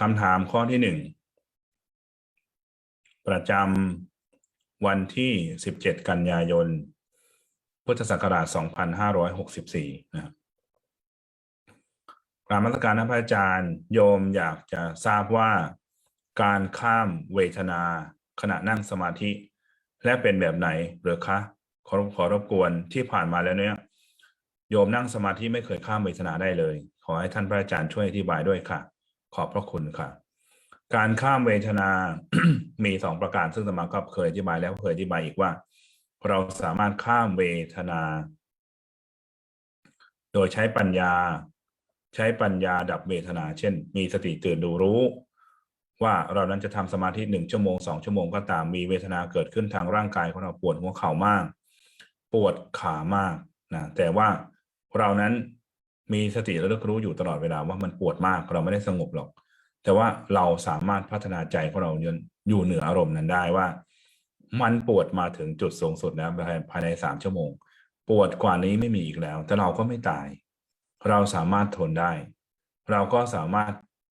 คำถามข้อที่หนึ่ง ประจำวันที่ 17 กันยายน พุทธศักราช 2564 นะครับกราบนมัสการพระอาจารย์ โยมอยากจะทราบว่าการข้ามเวทนา ขณะนั่งสมาธิ และเป็นแบบไหนหรือคะ ขอขอรบกวนที่ผ่านมาแล้วเนี่ย โยมนั่งสมาธิไม่เคยข้ามเวทนาได้เลย ขอให้ท่านพระอาจารย์ช่วยอธิบายด้วยค่ะ ขอบพระคุณค่ะ การข้ามเวทนา มีสองประการซึ่งสมาก็เคยอธิบายแล้วเคยอธิบายอีกว่า เราสามารถข้ามเวทนา โดยใช้ปัญญา ใช้ปัญญาดับเวทนา เช่น มีสติตื่นดูรู้ ว่าเรานั้นจะทำสมาธิหนึ่งชั่วโมงสองชั่วโมงก็ตามมีเวทนาเกิดขึ้นทางร่างกายของเราปวดหัวเข่ามาก ปวดขามากนะแต่ว่าเรานั้น มีสติระลึกรู้อยู่ตลอดเวลาว่ามันปวดมากเราไม่ได้สงบหรอก แต่ว่าเราสามารถพัฒนาใจของเราอยู่เหนืออารมณ์นั้นได้ว่า มันปวดมาถึงจุดสูงสุดนะภายในสามชั่วโมง ปวดกว่านี้ไม่มีอีกแล้ว แต่เราก็ไม่ตาย เราสามารถทนได้ เราก็สามารถ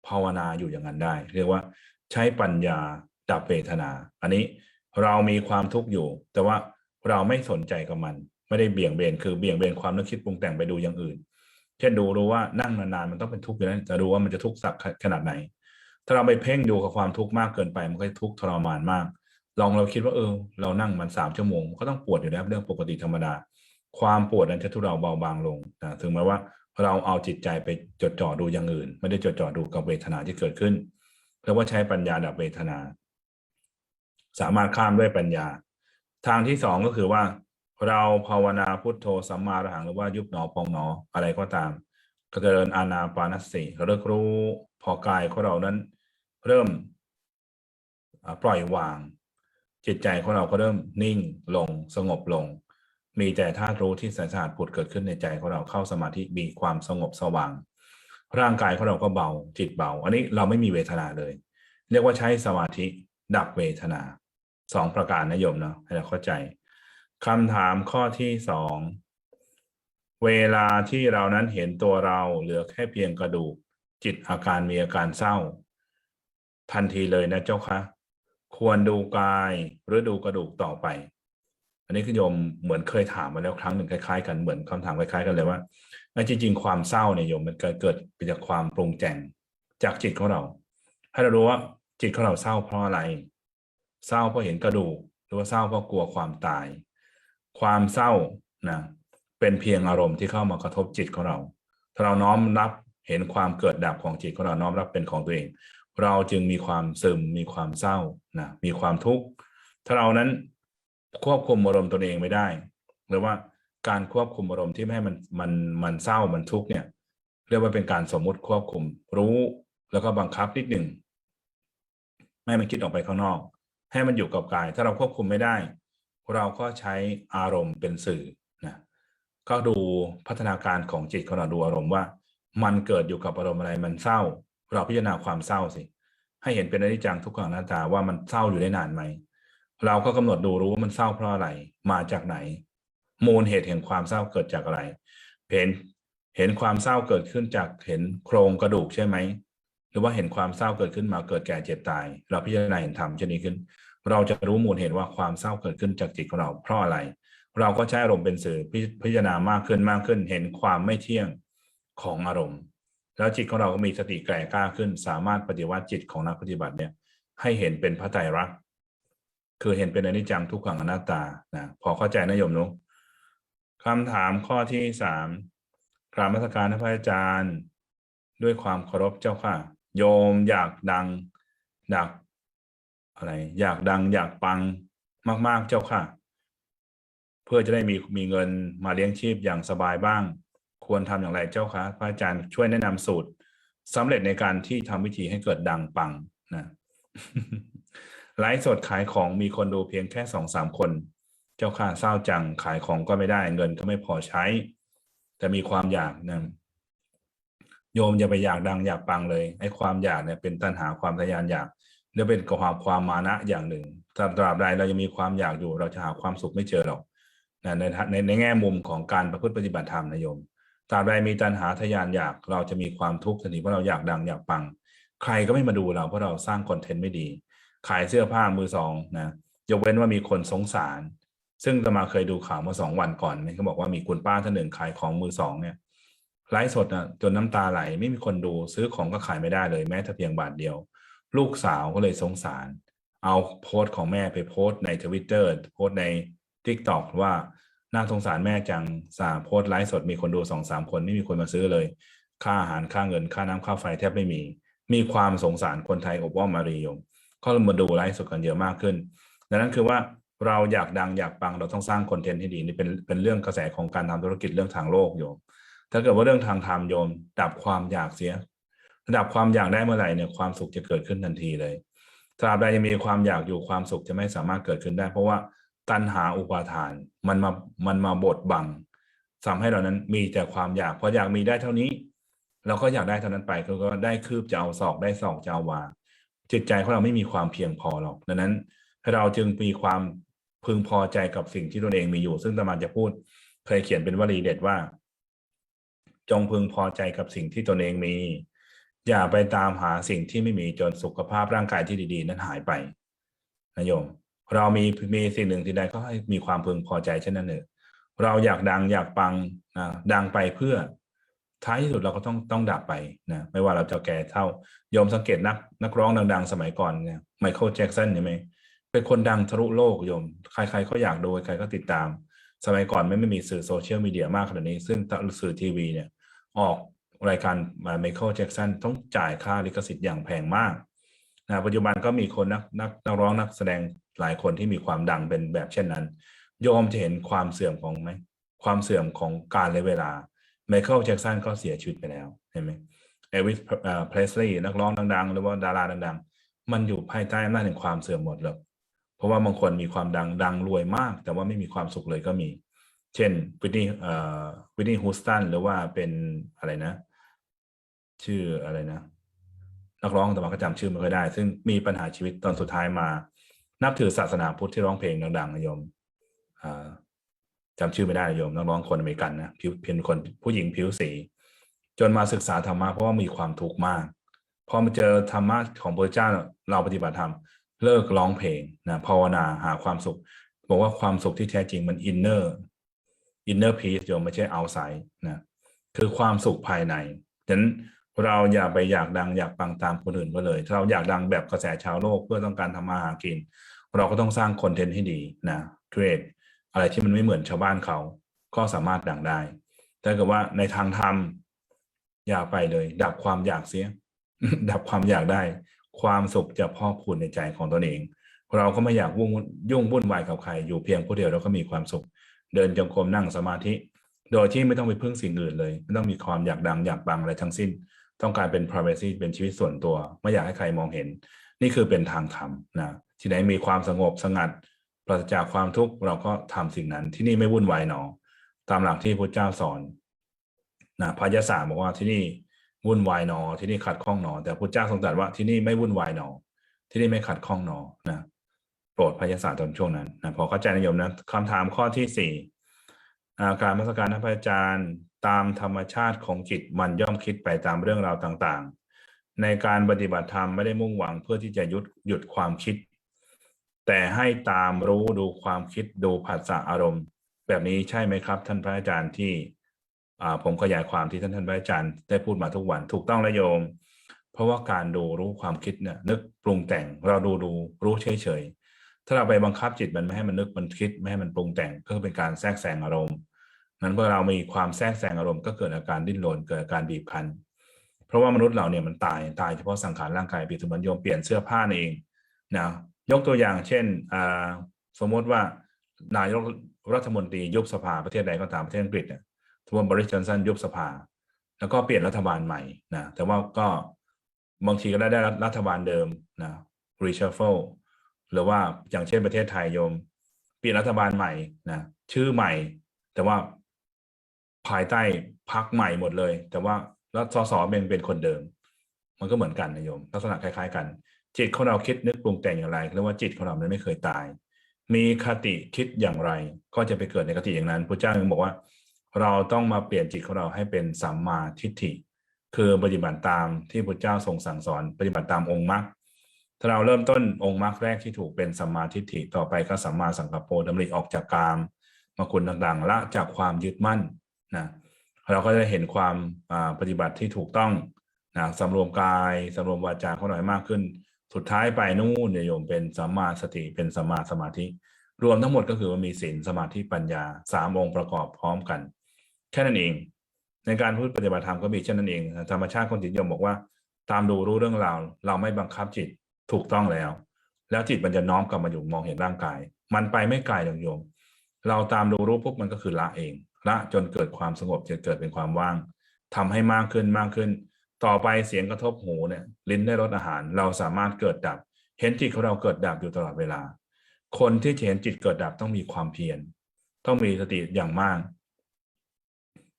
ภาวนาอยู่อย่างนั้นได้ เรียกว่าใช้ปัญญาดับเวทนา อันนี้เรามีความทุกข์อยู่ แต่ว่าเราไม่สนใจกับมัน ไม่ได้เบี่ยงเบนคือเบี่ยงเบนความนึกคิดปรุงแต่งไปดูอย่างอื่น เช่นดูรู้ว่านั่งนานๆมันต้องเป็นทุกข์อยู่แล้วจะรู้ว่ามันจะทุกข์สักขนาดไหน ถ้าเราไปเพ่งดูกับความทุกข์มากเกินไป มันก็จะทุกข์ทรมานมาก ลองเราคิดว่าเออ เรานั่งมันสามชั่วโมงก็ต้องปวดอยู่แล้วเรื่องปกติธรรมดา ความปวดนั้นจะทุเราเบาบางลงนะถึงแม้ว่าเราเอาจิตใจไปจดจ่อดูอย่างอื่น ไม่ได้จดจ่อดูกับเวทนาที่เกิดขึ้นเรียกว่าใช้ปัญญาดับเวทนา สามารถข้ามด้วยปัญญา ทางที่สองก็คือว่า เราภาวนาพุทโธสัมมาอรหังหรือว่ายุบหนอพองหนออะไรก็ตาม ก็จะเดินอานาปานสติเลิกรู้พอกายของเรานั้น เริ่มปล่อยวาง จิตใจของเราก็เริ่มนิ่งลงสงบลง มีแต่ธาตุรู้ที่สะอาดผุดเกิดขึ้นในใจของเราเข้าสมาธิมีความสงบสว่าง ร่างกายของเราก็เบาจิตเบา อันนี้เราไม่มีเวทนาเลย เรียกว่าใช้สมาธิดับเวทนาสองประการนะโยมเนาะให้เราเข้าใจ คำถามข้อที่สอง เวลาที่เรานั้นเห็นตัวเราเหลือแค่เพียงกระดูก จิตอาการมีอาการเศร้า ทันทีเลยนะเจ้าคะ ควรดูกายหรือดูกระดูกต่อไป อันนี้คือโยมเหมือนเคยถามมาแล้วครั้งหนึ่งคล้ายๆ กันเหมือนคำถามคล้ายๆ กันเลยว่าจริงๆความเศร้าเนี่ยโยมมันเกิดเกิดจากความปรุงแต่งจากจิตของเรา ให้เรารู้ว่าจิตของเราเศร้าเพราะอะไร เศร้าเพราะเห็นกระดูก หรือว่าเศร้าเพราะกลัวความตาย ความเศร้านะเป็นเพียงอารมณ์ที่เข้ามากระทบจิตของเรา ถ้าเราน้อมรับเห็นความเกิดดับของจิตของเราน้อมรับเป็นของตัวเอง เราจึงมีความซึมมีความเศร้านะมีความทุกข์ถ้าเรานั้นควบคุมอารมณ์ตนเองไม่ได้ หรือว่าการควบคุมอารมณ์ที่ไม่ให้มันมันมันเศร้ามันทุกข์เนี่ย เรียกว่าเป็นการสมมุติควบคุมรู้แล้วก็บังคับนิดหนึ่งไม่ให้มันคิดออกไปข้างนอก ให้มันอยู่กับกาย ถ้าเราควบคุมไม่ได้ เราก็ใช้อารมณ์เป็นสื่อนะก็ดูพัฒนาการของจิตของเราดูอารมณ์ว่า มันเกิดอยู่กับอารมณ์อะไรมันเศร้า เราพิจารณาความเศร้าสิ ให้เห็นเป็นอนิจจังทุกขังหน้าตาว่ามันเศร้าอยู่ได้นานไหมเราก็กำหนดดูรู้ว่ามันเศร้าเพราะอะไรมาจากไหน มูลเหตุแห่งความเศร้าเกิดจากอะไร เห็นเห็นความเศร้าเกิดขึ้นจากเห็นโครงกระดูกใช่ไหมหรือว่าเห็นความเศร้าเกิดขึ้นมาเกิดแก่เจ็บตาย เราพิจารณาเห็นธรรมเช่นนี้ขึ้น เราจะรู้มูลเหตุว่าความเศร้าเกิดขึ้นจากจิตของเราเพราะอะไร เราก็ใช้อารมณ์เป็นสื่อพิจารณามากขึ้นมากขึ้น เห็นความไม่เที่ยงของอารมณ์ แล้วจิตของเราก็มีสติแก่กล้าขึ้น สามารถปฏิวัติจิตของนักปฏิบัติเนี่ยให้เห็นเป็นพระไตรลักษณ์คือเห็นเป็นอนิจจังทุกขังอนัตตานะพอเข้าใจนะโยมนุคำถามข้อที่สามกราบมัสการพระอาจารย์ ด้วยความเคารพเจ้าค่ะ โยมอยากดังอยาก อะไร อยากดังอยากปังมาก ๆ เจ้าค่ะ เพื่อจะได้มีมีเงินมาเลี้ยงชีพอย่างสบายบ้าง ควรทำอย่างไรเจ้าคะพระอาจารย์ช่วยแนะนำสูตรสำเร็จในการที่ทำวิธีให้เกิดดังปังนะไลฟ์สดขายของมีคนดูเพียงแค่สองสามคน เจ้าค่ะเศร้าจังขายของก็ไม่ได้ เงินก็ไม่พอใช้ แต่มีความอยากนะโยมอย่าไปอยากดังอยากปังเลยไอ้ความอยากเนี่ยเป็นตัณหาความทยานอยาก หรือเป็นความความมานะอย่างหนึ่งตราบใดเรายังมีความอยากอยู่ เราจะหาความสุขไม่เจอหรอกในในในแง่มุมของการประพฤติปฏิบัติธรรมนะโยมตราบใดมีตัณหาทยานอยากเราจะมีความทุกข์ทันทีเพราะเราอยากดังอยากปัง ใครก็ไม่มาดูเราเพราะเราสร้างคอนเทนต์ไม่ดี ขายเสื้อผ้ามือสองนะยกเว้นว่ามีคนสงสาร ซึ่งอาตมาเคยดูข่าวเมื่อสองวันก่อนเขาบอกว่ามีคุณป้าท่านหนึ่งขายของมือสองเนี่ยไลฟ์สดนะจนน้ำตาไหลไม่มีคนดูซื้อของก็ขายไม่ได้เลยแม้แต่เพียงบาทเดียว ลูกสาวก็เลยสงสาร เอาโพสต์ของแม่ไปโพสต์ในทวิตเตอร์โพสต์ใน t ิ k t o k ว่าน่าสงสารแม่จังสาโพสต์ไลฟ์สดมีคนดูสองสามคนไม่มีคนมาซื้อเลย ค่าอาหารค่าเงินค่าน้ำค่าไฟแทบไม่มี มีความสงสารคนไทยอบอ้อมารียมก็มาดูไลฟ์สดกันเยอะมากขึ้น ดังนั้นคือว่าเราอยากดังอยากปังเราต้องสร้างคอนเทนต์ที่ดีนี่เป็นเป็นเรื่องกระแสของการทำธุรกิจเรื่องทางโลกโยม ถ้าเกิดว่าเรื่องทางธรรมโยม ดับความอยากเสีย ระดับความอยากได้เมื่อไหร่เนี่ยความสุขจะเกิดขึ้นทันทีเลยตราบใดยังมีความอยากอยู่ความสุขจะไม่สามารถเกิดขึ้นได้ เพราะว่าตัณหาอุปาทานมันมามันมาบดบังทำให้เรานั้นมีแต่ความอยากพออยากมีได้เท่านี้ เราก็อยากได้เท่านั้นไปก็ได้คืบจะเอาศอกได้ศอกจะเอาวาจิตใจของเราไม่มีความเพียงพอหรอกดังนั้น เราจึงมีความพึงพอใจกับสิ่งที่ตนเองมีอยู่ ซึ่งตมาจะพูดเคยเขียนเป็นวลีเด็ดว่า จงพึงพอใจกับสิ่งที่ตนเองมี อย่าไปตามหาสิ่งที่ไม่มีจนสุขภาพร่างกายที่ดี ๆ นั้นหายไปนะโยม เรามีมีสิ่งหนึ่งที่ใดก็ให้มีความพึงพอใจเช่นนั้นเถองเราอยากดังอยากปังนะดังไปเพื่อ ท้ายที่สุดเราก็ต้องต้องดับไปนะไม่ว่าเราจะแก่เท่าโยมสังเกตนักนักร้องดัง ๆ สมัยก่อนเนี่ยไมเคิลแจ็กสันใช่ไหมเป็นคนดังทะลุโลกโยม ใครๆก็อยากดูใครก็ติดตาม สมัยก่อนไม่ไม่มีสื่อโซเชียลมีเดียมากขนาดนี้ ซึ่งสื่อทีวีเนี่ย ออก รายการไมเคิลแจ็กสันต้องจ่ายค่าลิขสิทธิ์อย่างแพงมากนะปัจจุบันก็มีคนนักนักนักร้องนักแสดงหลายคนที่มีความดังเป็นแบบเช่นนั้น โยมจะเห็นความเสื่อมของไหมความเสื่อมของการและเวลาไมเคิลแจ็กสันก็เสียชีวิตไปแล้วเห็นไหมเอวิสเพลสลีย์นักร้องดังๆ หรือว่าดาราดัง ๆ มันอยู่ภายใต้อำนาจแห่งความเสื่อมหมดเลยเพราะว่าบางคนมีความดังดังรวยมาก แต่ว่าไม่มีความสุขเลยก็มี เช่นวินนี่เอ่อวินนี่ฮูสตันหรือว่าเป็นอะไรนะ ชื่ออะไรนะนักร้องแต่มาก็จำชื่อไม่ค่อยได้ ซึ่งมีปัญหาชีวิตตอนสุดท้ายมา นับถือศาสนาพุทธที่ร้องเพลงดังๆนะโยมอ่าจำชื่อไม่ได้โยมนักร้องคนอเมริกันนะผิวเป็นคนผู้หญิงผิวสี จนมาศึกษาธรรมะเพราะว่ามีความทุกข์มากพอมาเจอธรรมะของพระเจ้าเราปฏิบัติธรรมเลิกร้องเพลงนะภาวนาหาความสุข บอกว่าความสุขที่แท้จริงมันอินเนอร์อินเนอร์พีซโยมไม่ใช่เอาไซด์นะคือความสุขภายในฉะนั้น เราอย่าไปอยากดังอยากปังตามคนอื่นไปเลย ถ้าเราอยากดังแบบกระแสชาวโลกเพื่อต้องการทำมาหากิน เราก็ต้องสร้างคอนเทนต์ให้ดีนะเทรดอะไรที่มันไม่เหมือนชาวบ้านเขาก็สามารถดังได้แต่เกิดว่าในทางธรรมอย่าไปเลย ดับความอยากเสีย ดับความอยากได้ ความสุขจะพอกพูนในใจของตนเอง เราก็ไม่อยากวุ่นยุ่งวุ่นวายกับใคร อยู่เพียงผู้เดียวเราก็มีความสุข เดินจงกรมนั่งสมาธิ โดยที่ไม่ต้องไปพึ่งสิ่งอื่นเลย ไม่ต้องมีความอยากดังอยากบังอะไรทั้งสิ้น ต้องการเป็น privacy เป็นชีวิตส่วนตัว ไม่อยากให้ใครมองเห็น นี่คือเป็นทางธรรมนะที่ไหนมีความสงบสงัดปราศจากความทุกข์เราก็ทำสิ่งนั้น ที่นี่ไม่วุ่นวายหนอ ตามหลักที่พระเจ้าสอนนะพระยศาบอกว่าที่นี่วุ่นวายหนอ ที่นี่ขัดข้องหนอ แต่พระเจ้าทรงตรัสว่าที่นี่ไม่วุ่นวายหนอ ที่นี่ไม่ขัดข้องหนอนะโปรดพระยศาตอนช่วงนั้นนะพอเข้าใจนิยมนะคำถามข้อที่สี่การมัสการพระอาจารย์ ตามธรรมชาติของจิตมันย่อมคิดไปตามเรื่องราวต่างๆ ในการปฏิบัติธรรมไม่ได้มุ่งหวังเพื่อที่จะหยุดหยุดความคิด แต่ให้ตามรู้ดูความคิดดูผัสสะอารมณ์ แบบนี้ใช่ไหมครับ ท่านพระอาจารย์ที่ผมขยายความที่ท่านท่านพระอาจารย์ได้พูดมาทุกวันถูกต้องและโยม เพราะว่าการดูรู้ความคิดเนี่ยนึกปรุงแต่งเราดูดูรู้เฉยเฉยถ้าเราไปบังคับจิตมันไม่ให้มันนึกมันคิดไม่ให้มันปรุงแต่งก็เป็นการแทรกแซงอารมณ์ นั้นเมื่อเรามีความแทรกแซงอารมณ์ก็เกิดอาการดิ้นรนเกิดอาการบีบคั้น เพราะว่ามนุษย์เราเนี่ยมันตายตายเฉพาะสังขารร่างกายเปรียบเสมือนโยมเปลี่ยนเสื้อผ้าเองนะยกตัวอย่างเช่นสมมติว่านายกรัฐมนตรียุบสภาประเทศใดก็ตามประเทศอังกฤษเนี่ยสมมติบริษัทสันยุบสภา แล้วก็เปลี่ยนรัฐบาลใหม่นะแต่ว่าก็บางทีก็ได้ได้รัฐบาลเดิมนะรีเชฟเฟลหรือว่าอย่างเช่นประเทศไทยโยม เปลี่ยนรัฐบาลใหม่นะชื่อใหม่ แต่ว่า ภายใต้พักใหม่หมดเลย แต่ว่ารัฐสสเป็นเป็นคนเดิม มันก็เหมือนกันนะโยม ลักษณะคล้าย ๆ กัน จิตของเราคิดนึกปรุงแต่งอย่างไรเรียกว่าจิตของเรามันไม่เคยตาย มีคติคิดอย่างไร ก็จะไปเกิดในคติอย่างนั้นพระเจ้ายังบอกว่า เราต้องมาเปลี่ยนจิตของเราให้เป็นสัมมาทิฏฐิคือปฏิบัติตามที่พระเจ้าทรงสั่งสอน ปฏิบัติตามองค์มรรคถ้าเราเริ่มต้นองค์มรรคแรกที่ถูกเป็นสัมมาทิฏฐิต่อไปก็สัมมาสังกัปโปดำริออกจากกามมาคุณต่างๆ ละจากความยึดมั่น นะเราก็จะเห็นความปฏิบัติที่ถูกต้องนะสำรวมกายสำรวมวาจาเขาหน่อยมากขึ้น สุดท้ายไปนู่นนี่โยมเป็นสัมมาสติเป็นสัมมาสมาธิ รวมทั้งหมดก็คือว่ามีศีลสมาธิปัญญาสามองค์ประกอบพร้อมกัน แค่นั้นเอง ในการพูดปฏิบัติธรรมก็มีเช่นนั้นเองธรรมชาติคนจิตโยมบอกว่า ตามดูรู้เรื่องราวเราไม่บังคับจิตถูกต้องแล้ว แล้วจิตมันจะน้อมกลับมาอยู่มองเห็นร่างกาย มันไปไม่ไกลอย่างโยม เราตามดูรู้ปุ๊บมันก็คือละเอง ละจนเกิดความสงบจะเกิดเป็นความว่างทำให้มากขึ้นมากขึ้น ต่อไปเสียงกระทบหูเนี่ยลิ้นได้รสอาหาร เราสามารถเกิดดับ เห็นจิตของเราเกิดดับอยู่ตลอดเวลา คนที่เห็นจิตเกิดดับต้องมีความเพียรต้องมีสติอย่างมาก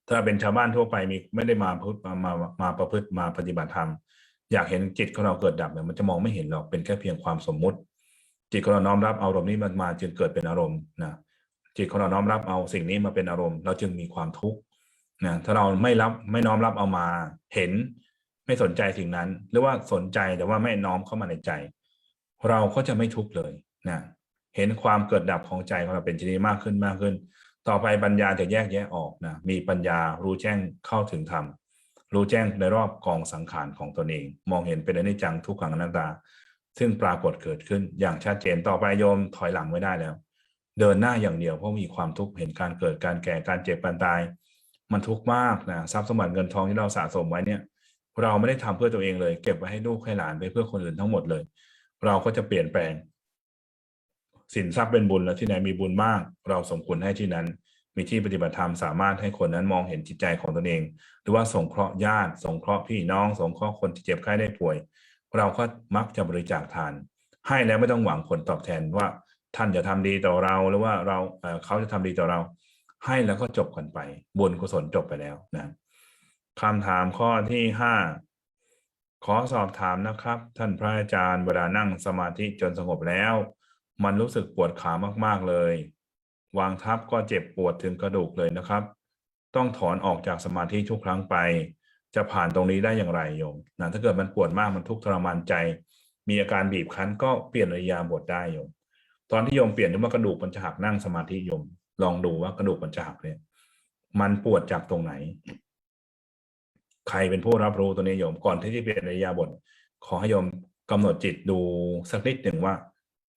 ถ้าเป็นชาวบ้านทั่วไปมีไม่ได้มาพุทมามามาประพฤติมาปฏิบัติธรรมอยากเห็นจิตของเราเกิดดับเนี่ยมันจะมองไม่เห็นหรอกเป็นแค่เพียงความสมมุติ จิตของเราน้อมรับอารมณ์นี้มันมาจึงเกิดเป็นอารมณ์นะ จิตของเราน้อมรับเอาสิ่งนี้มาเป็นอารมณ์ เราจึงมีความทุกข์นะถ้าเราไม่รับไม่น้อมรับเอามาเห็น ไม่สนใจสิ่งนั้น หรือว่าสนใจแต่ว่าไม่น้อมเข้ามาในใจ เราก็จะไม่ทุกข์เลยนะเห็นความเกิดดับของใจของเราเป็นชนิดมากขึ้นมากขึ้น ต่อไปปัญญาจะแยกแยะออกนะมีปัญญารู้แจ้งเข้าถึงธรรมรู้แจ้งในรอบกองสังขารของตนเอง มองเห็นเป็นอนิจจังทุกขังอนัตตา ซึ่งปรากฏเกิดขึ้นอย่างชัดเจนต่อไปโยมถอยหลังไม่ได้แล้ว เดินหน้าอย่างเดียวเพราะมีความทุกข์เห็นการเกิดการแก่การเจ็บการตาย มันทุกข์มากนะทรัพย์สมบัติเงินทองที่เราสะสมไว้เนี่ย เราไม่ได้ทำเพื่อตัวเองเลย เก็บไว้ให้ลูกให้หลานไปเพื่อคนอื่นทั้งหมดเลย เราก็จะเปลี่ยนแปลงสินทรัพย์เป็นบุญแล้วที่ไหนมีบุญมาก เราสมควรให้ที่นั้น มีที่ปฏิบัติธรรมสามารถให้คนนั้นมองเห็นจิตใจของตนเอง หรือว่าสงเคราะห์ญาติ สงเคราะห์พี่น้องสงเคราะห์คนที่เจ็บไข้ได้ป่วย เราก็มักจะบริจาคทาน ให้แล้วไม่ต้องหวังผลตอบแทนว่า ท่านจะทำดีต่อเราหรือว่าเราเขาจะทำดีต่อเรา ให้แล้วก็จบกันไป บุญกุศลจบไปแล้วนะคำถามข้อที่ห้าขอสอบถามนะครับ ท่านพระอาจารย์เวลานั่งสมาธิจนสงบแล้ว มันรู้สึกปวดขามากๆเลย วางทับก็เจ็บปวดถึงกระดูกเลยนะครับ ต้องถอนออกจากสมาธิทุกครั้งไป จะผ่านตรงนี้ได้อย่างไรโยมนะถ้าเกิดมันปวดมากมันทุกข์ทรมานใจ มีอาการบีบคั้นก็เปลี่ยนระยาบทได้โยม ตอนที่โยมเปลี่ยนถึงว่ากระดูกมันจะหักนั่งสมาธิโยม ลองดูว่ากระดูกมันจะหักเนี่ย มันปวดจากตรงไหน ใครเป็นผู้รับรู้ตัวนี้โยมก่อนที่จะเปลี่ยนระยาบท ขอให้โยมกำหนดจิตดูสักนิดหนึ่งว่า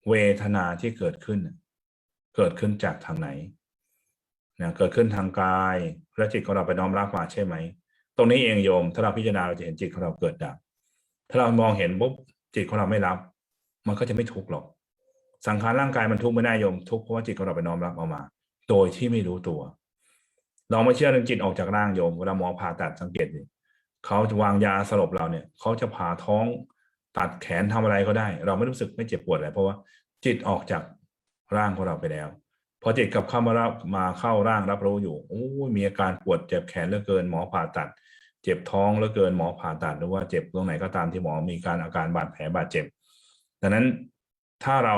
เวทนาที่เกิดขึ้น เกิดขึ้นจากทางไหนนะเกิดขึ้นทางกายและจิตของเราไปน้อมรับมาใช่ไหม ตรงนี้เองโยม ถ้าเราพิจารณาเราจะเห็นจิตของเราเกิดดับ ถ้าเรามองเห็นปุ๊บจิตของเราไม่รับ มันก็จะไม่ทุกข์หรอก สังขารร่างกายมันทุกข์ไม่ได้โยมทุกข์เพราะว่าจิตของเราไปน้อมรับเอามา โดยที่ไม่รู้ตัวเราไม่เชื่อเรื่องจิตออกจากร่างโยมเวลาหมอผ่าตัดสังเกตดิเขาจะวางยาสลบเราเนี่ยเขาจะผ่าท้องตัดแขนทำอะไรก็ได้ เราไม่รู้สึกไม่เจ็บปวดอะไรเพราะว่าจิตออกจากร่างของเราไปแล้ว พอจิตกลับเข้ามารับมาเข้าร่างรับรู้อยู่โอ้มีอาการปวดเจ็บแขนเหลือเกินหมอผ่าตัด เจ็บท้องเหลือเกินหมอผ่าตัดหรือว่าเจ็บตรงไหนก็ตามที่หมอมีการอาการบาดแผลบาดเจ็บดังนั้น ถ้าเรา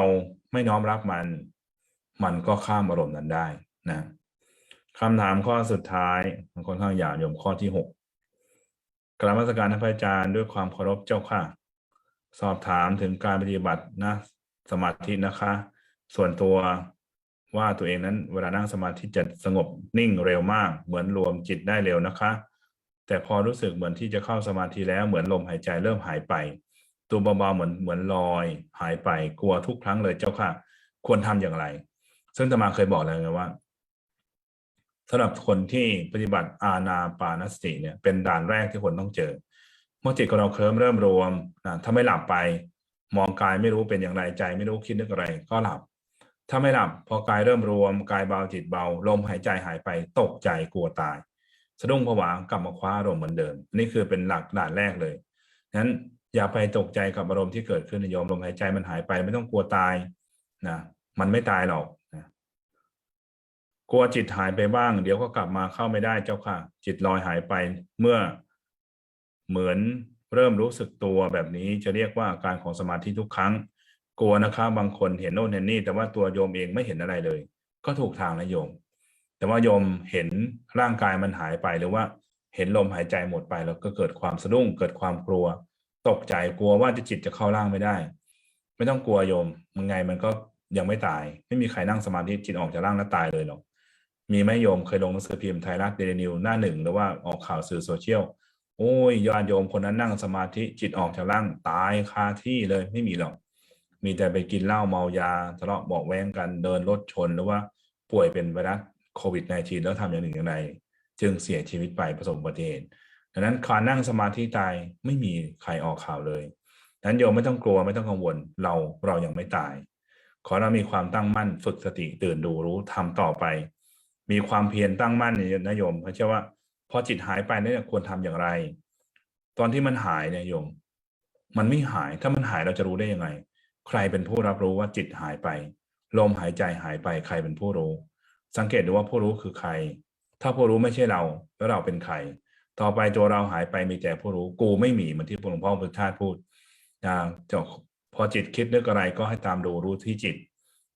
ไม่น้อมรับมัน มันก็ข้ามอารมณ์นั้นได้นะคำถามข้อสุดท้ายมันค่อนข้างยาวโยมข้อที่หกกราบมาสการท่านพระอาจารย์ด้วยความเคารพเจ้าค่ะ สอบถามถึงการปฏิบัตินะ สมาธินะคะ ส่วนตัวว่าตัวเองนั้นเวลานั่งสมาธิจะสงบนิ่งเร็วมาก เหมือนรวมจิตได้เร็วนะคะ แต่พอรู้สึกเหมือนที่จะเข้าสมาธิแล้วเหมือนลมหายใจเริ่มหายไป ตัวเบาๆเหมือนเหมือนลอยหายไปกลัวทุกครั้งเลยเจ้าค่ะ ควรทำอย่างไร ซึ่งตมาเคยบอกแล้วไงว่าสำหรับคนที่ปฏิบัติอาณาปานสติเนี่ยเป็นด่านแรกที่คนต้องเจอ เมื่อจิตของเราเคลิ้มเริ่มรวมนะถ้าไม่หลับไป มองกายไม่รู้เป็นอย่างไรใจไม่รู้คิดนึกอะไร ก็หลับ ถ้าไม่หลับพอกายเริ่มรวม กายเบาจิตเบาลมหายใจหายไปตกใจกลัวตายสะดุ้งผวากลับมาคว้าอารมณ์เหมือนเดิม นี่คือเป็นหลักด่านแรกเลยนั้น อย่าไปตกใจกับอารมณ์ที่เกิดขึ้นโยมลมหายใจมันหายไปไม่ต้องกลัวตายนะมันไม่ตายหรอกกลัวจิตหายไปบ้าง เดี๋ยวก็กลับมาเข้าไม่ได้เจ้าค่ะ จิตลอยหายไปเมื่อเหมือนเริ่มรู้สึกตัวแบบนี้จะเรียกว่าอาการของสมาธิทุกครั้ง กลัวนะคะบางคนเห็นโน่นเห็นนี่แต่ว่าตัวโยมเองไม่เห็นอะไรเลย ก็ถูกทางนะโยม แต่ว่าโยมเห็นร่างกายมันหายไปหรือว่า เห็นลมหายใจหมดไปแล้วก็เกิดความสะดุ้งเกิดความกลัว ตกใจกลัวว่าจะจิตจะเข้าร่างไม่ได้ ไม่ต้องกลัวโยมยังไงมันก็ยังไม่ตาย ไม่มีใครนั่งสมาธิจิตออกจากร่างแล้วตายเลยหรอกมีไหมโยมเคยลงหนังสือพิมพ์ไทยรัฐเดลินิวหน้าหนึ่งหรือว่าออกข่าวสื่อโซเชียลโอ้ยญาติโยมคนนั้นนั่งสมาธิจิตออกจากร่างตายคาที่เลยไม่มีหรอก มีแต่ไปกินเหล้าเมายาทะเลาะเบาแว้งกันเดินรถชนหรือว่าป่วยเป็นไวรัสโควิด -19 แล้วทำอย่างหนึ่งอย่างใดจึงเสียชีวิตไปประสบอุบัติเหตุ ดังนั้นการนั่งสมาธิตายไม่มีใครออกข่าวเลยดังนั้นโยมไม่ต้องกลัวไม่ต้องกังวลเราเรายังไม่ตาย ขอเรามีความตั้งมั่นฝึกสติตื่นดูรู้ทำต่อไป มีความเพียรตั้งมั่นเนี่ยนะโยมเพราะเชื่อว่าพอจิตหายไปเนี่ยควรทำอย่างไร ตอนที่มันหายเนี่ยโยม มันไม่หายถ้ามันหายเราจะรู้ได้ยังไง ใครเป็นผู้รับรู้ว่าจิตหายไป ลมหายใจหายไปใครเป็นผู้รู้ สังเกตดูว่าผู้รู้คือใคร ถ้าผู้รู้ไม่ใช่เราแล้วเราเป็นใคร ต่อไปตัวเราหายไปมีแต่ผู้รู้กูไม่มีเหมือนที่หลวงพ่อพุทธทาสพูดนะจะพอจิตคิดนึกอะไรก็ให้ตามดูรู้ที่จิต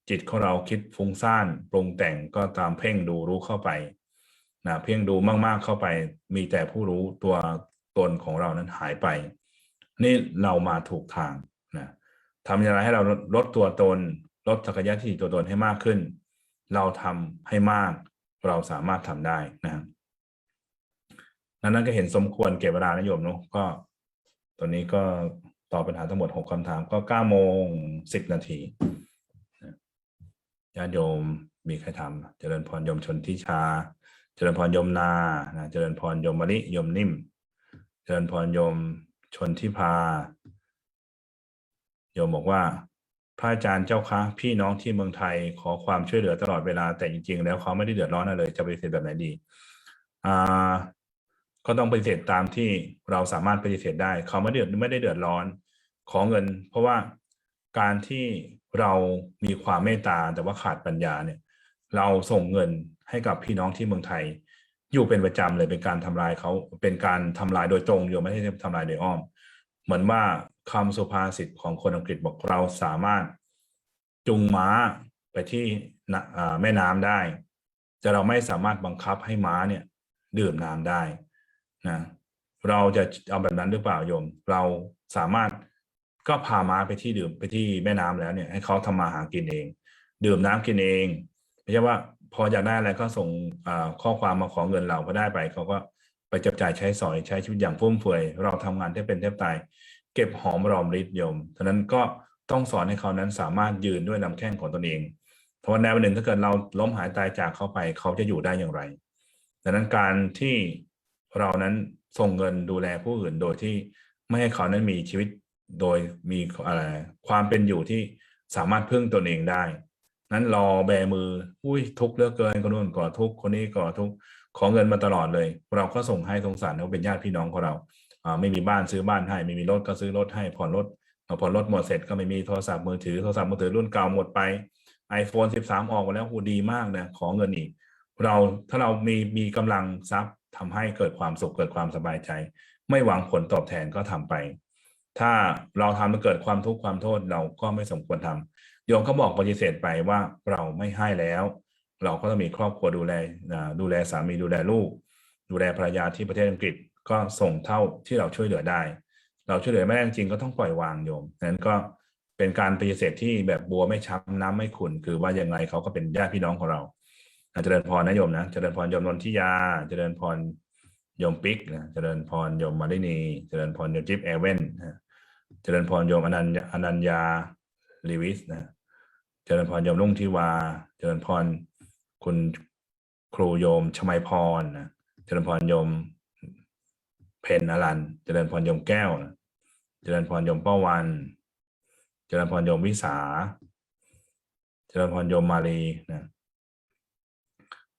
จิตของเราคิดฟุ้งซ่านปรุงแต่งก็ตามเพ่งดูรู้เข้าไปนะเพ่งดูมากๆเข้าไป มีแต่ผู้รู้ตัวตนของเรานั้นหายไป นี่เรามาถูกทางนะทำอย่างไรให้เราลดตัวตน ลดศักยะที่ตัวตนให้มากขึ้น เราทำให้มากเราสามารถทำได้นะ นั้นนั้นก็เห็นสมควรเก็บเวลานะโยมเนาะก็ ตอนนี้ก็ตอบปัญหาทั้งหมดหกคำถามก็เก้าโมงสิบนาทีญาติโยมมีใครทำเจริญพรโยมชนทิชา เจริญพรโยมนานะเจริญพรโยมมะลิโยมนิ่ม เจริญพรโยมชนทิพาโยมบอกว่าพระอาจารย์เจ้าคะ พี่น้องที่เมืองไทยขอความช่วยเหลือตลอดเวลาแต่จริง ๆ แล้วเขาไม่ได้เดือดร้อนอะไรเลยจะไปเสธแบบไหนดี อ่า ก็ต้องปฏิเสธตามที่เราสามารถปฏิเสธได้ เขาไม่เดือดไม่ได้เดือดร้อน ขอเงิน เพราะว่าการที่เรามีความเมตตาแต่ว่าขาดปัญญาเนี่ย เราส่งเงินให้กับพี่น้องที่เมืองไทย อยู่เป็นประจำเลยเป็นการทำลายเขาเป็นการทำลายโดยตรงอยู่ไม่ใช่ทำลายโดยอ้อม เหมือนว่าคำสุภาษิตของคนอังกฤษบอกเราสามารถจูงม้าไปที่แม่น้ำได้ แต่เราไม่สามารถบังคับให้ม้าเนี่ยดื่มน้ำได้ นะเราจะเอาแบบนั้นหรือเปล่าโยม เราสามารถก็พาม้าไปที่ดื่มไปที่แม่น้ำแล้วเนี่ยให้เขาทำมาหากินเอง ดื่มน้ำกินเองไม่ใช่ว่าพออยากได้อะไรก็ส่งข้อความมาขอเงินเราก็ได้ไปเขาก็ไปจับจ่ายใช้สอยใช้ชีวิตอย่างฟุ่มเฟือยเราทำงานแทบเป็นแทบตายเก็บหอมรอมริบโยมฉะนั้นก็ต้องสอนให้เขานั้นสามารถยืนด้วยลำแข้งของตนเองเพราะวันใดวันหนึ่งถ้าเกิดเราล้มหายตายจากเขาไปเขาจะอยู่ได้อย่างไรดังนั้นการที่ เรานั้นส่งเงินดูแลผู้อื่นโดยที่ไม่ให้เขานั้นมีชีวิตโดยมีอะไรความเป็นอยู่ที่สามารถพึ่งตนเองได้ นั้นรอแบมือ อุ้ยทุกเลือกเกินคนนู้นก่อทุกคนนี้ก่อทุกขอเงินมาตลอดเลย เราก็ส่งให้สงสารเขาเป็นญาติพี่น้องของเราไม่มีบ้านซื้อบ้านให้ไม่มีรถก็ซื้อรถให้ผ่อนรถผ่อนรถหมดเสร็จก็ไม่มีโทรศัพท์มือถือโทรศัพท์มือถือรุ่นเก่าหมดไป iPhone 13 ออกมาแล้วหูดีมากนะขอเงินอีก เราถ้าเรามีมีกำลังทรัพย์ทำให้เกิดความสุขเกิดความสบายใจ ไม่หวังผลตอบแทนก็ทำไป ถ้าเราทำมันเกิดความทุกข์ความโทษเราก็ไม่สมควรทำโยมเขาบอกปฏิเสธไปว่าเราไม่ให้แล้ว เราก็ต้องมีครอบครัวดูแลดูแลสามีดูแลลูก ดูแลภรรยาที่ประเทศอังกฤษก็ส่งเท่าที่เราช่วยเหลือได้ เราช่วยเหลือไม่ได้จริงก็ต้องปล่อยวางโยมนั้นก็เป็นการปฏิเสธที่แบบบัวไม่ช้ำน้ำไม่ขุนคือว่ายังไงเขาก็เป็นญาติพี่น้องของเรา เจริญพรนะโยมนะเจริญพรโยมนนทิยา เจริญพรโยมปิ๊กนะเจริญพรโยมมารินี เจริญพรโยมจิ๊บแอเวนนะเจริญพรโยมอนันอนัญญาลิวิสนะเจริญพรโยมลุงทิวา เจริญพรคุณครูโยมชมัยพรนะเจริญพรโยมเพนอลัน เจริญพรโยมแก้วนะเจริญพรโยมป้าวัน เจริญพรโยมวิสา เจริญพรโยมมาลีนะ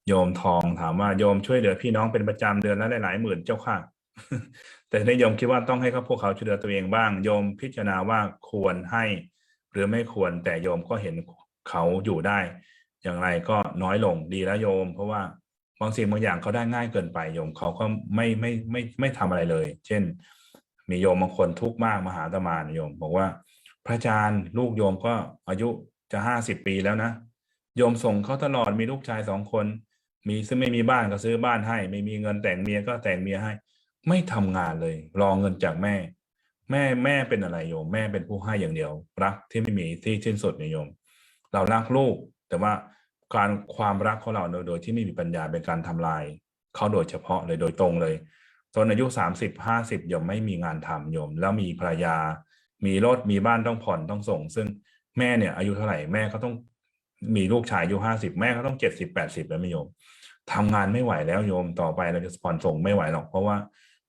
โยมทองถามว่าโยมช่วยเหลือพี่น้องเป็นประจำเดือนละหลายหมื่นเจ้าค่ะ แต่ในโยมคิดว่าต้องให้เขาพวกเขาช่วยเหลือตัวเองบ้าง โยมพิจารณาว่าควรให้หรือไม่ควรแต่โยมก็เห็นเขาอยู่ได้ อย่างไรก็น้อยลงดีแล้วโยม เพราะว่าบางสิ่งบางอย่างเขาได้ง่ายเกินไปโยมเขาก็ไม่ไม่ไม่ไม่ทำอะไรเลย เช่น มีโยมบางคนทุกข์มากมาหาตมาโยม บอกว่า พระอาจารย์ลูกโยมก็อายุจะห้าสิบปีแล้วนะโยมส่งเขาตลอดมีลูกชายสองคน มีซึ่งไม่มีบ้านก็ซื้อบ้านให้ ไม่มีเงินแต่งเมียก็แต่งเมียให้ ไม่ทำงานเลย รอเงินจากแม่ แม่แม่เป็นอะไรโยม แม่เป็นผู้ให้อย่างเดียว รักที่ไม่มีที่สิ้นสุดนิยม เรารักลูก แต่ว่าการความรักของเราโดยโดยที่ไม่มีปัญญาเป็นการทำลายเขาโดยเฉพาะเลยโดยตรงเลยจนอายุสามสิบห้าสิบยมไม่มีงานทำโยม แล้วมีภรรยา มีรถมีบ้านต้องผ่อนต้องส่ง ซึ่งแม่เนี่ยอายุเท่าไหร่แม่ก็ต้องมีลูกชายอายุห้าสิบแม่ก็ต้องเจ็ดสิบแปดสิบแล้วไม่โยม ทำงานไม่ไหวแล้วโยมต่อไปเราจะผ่อนส่งไม่ไหวหรอก เพราะว่า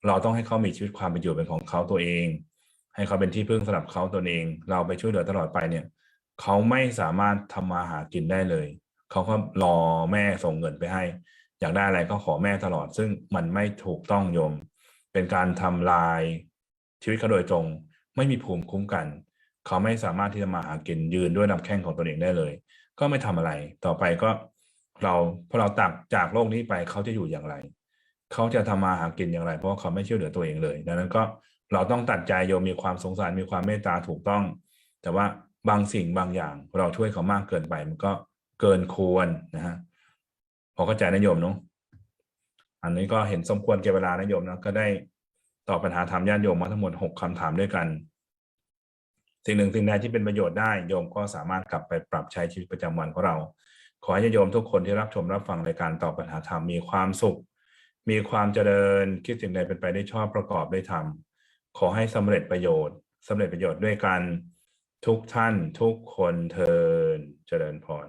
เราต้องให้เขามีชีวิตความเป็นอยู่เป็นของเขาตัวเอง ให้เขาเป็นที่พึ่งสำหรับเขาตัวเอง เราไปช่วยเหลือตลอดไปเนี่ยเขาไม่สามารถทำมาหากินได้เลย เขาก็รอแม่ส่งเงินไปให้ อยากได้อะไรก็ขอแม่ตลอด ซึ่งมันไม่ถูกต้องโยม เป็นการทำลายชีวิตเขาโดยตรง ไม่มีภูมิคุ้มกัน เขาไม่สามารถที่จะมาหากินยืนด้วยลำแข้งของตัวเองได้เลย ก็ไม่ทำอะไร ต่อไปก็ เราพอเราตักจากโลกนี้ไปเขาจะอยู่อย่างไร เขาจะทำมาหากินอย่างไร เพราะเขาไม่ช่วยเหลือตัวเองเลยดังนั้นก็เราต้องตัดใจโยมมีความสงสารมีความเมตตาถูกต้อง แต่ว่าบางสิ่งบางอย่างเราช่วยเขามากเกินไป มันก็เกินควรนะฮะพอเข้าใจนะโยมเนาะอันนี้ก็เห็นสมควรแก่เวลานะโยมนะก็ได้ตอบปัญหาถามญาติโยมมาทั้งหมดหกคำถามด้วยกัน สิ่งหนึ่งสิ่งใดที่เป็นประโยชน์ได้โยมก็สามารถกลับไปปรับใช้ชีวิตประจำวันของเรา ขอให้โยมทุกคนที่รับชมรับฟังรายการตอบปัญหาธรรมมีความสุข มีความเจริญคิดสิ่งใดเป็นไปได้ชอบประกอบได้ทำขอให้สำเร็จประโยชน์สำเร็จประโยชน์ด้วยกันทุกท่านทุกคนเทินเจริญพร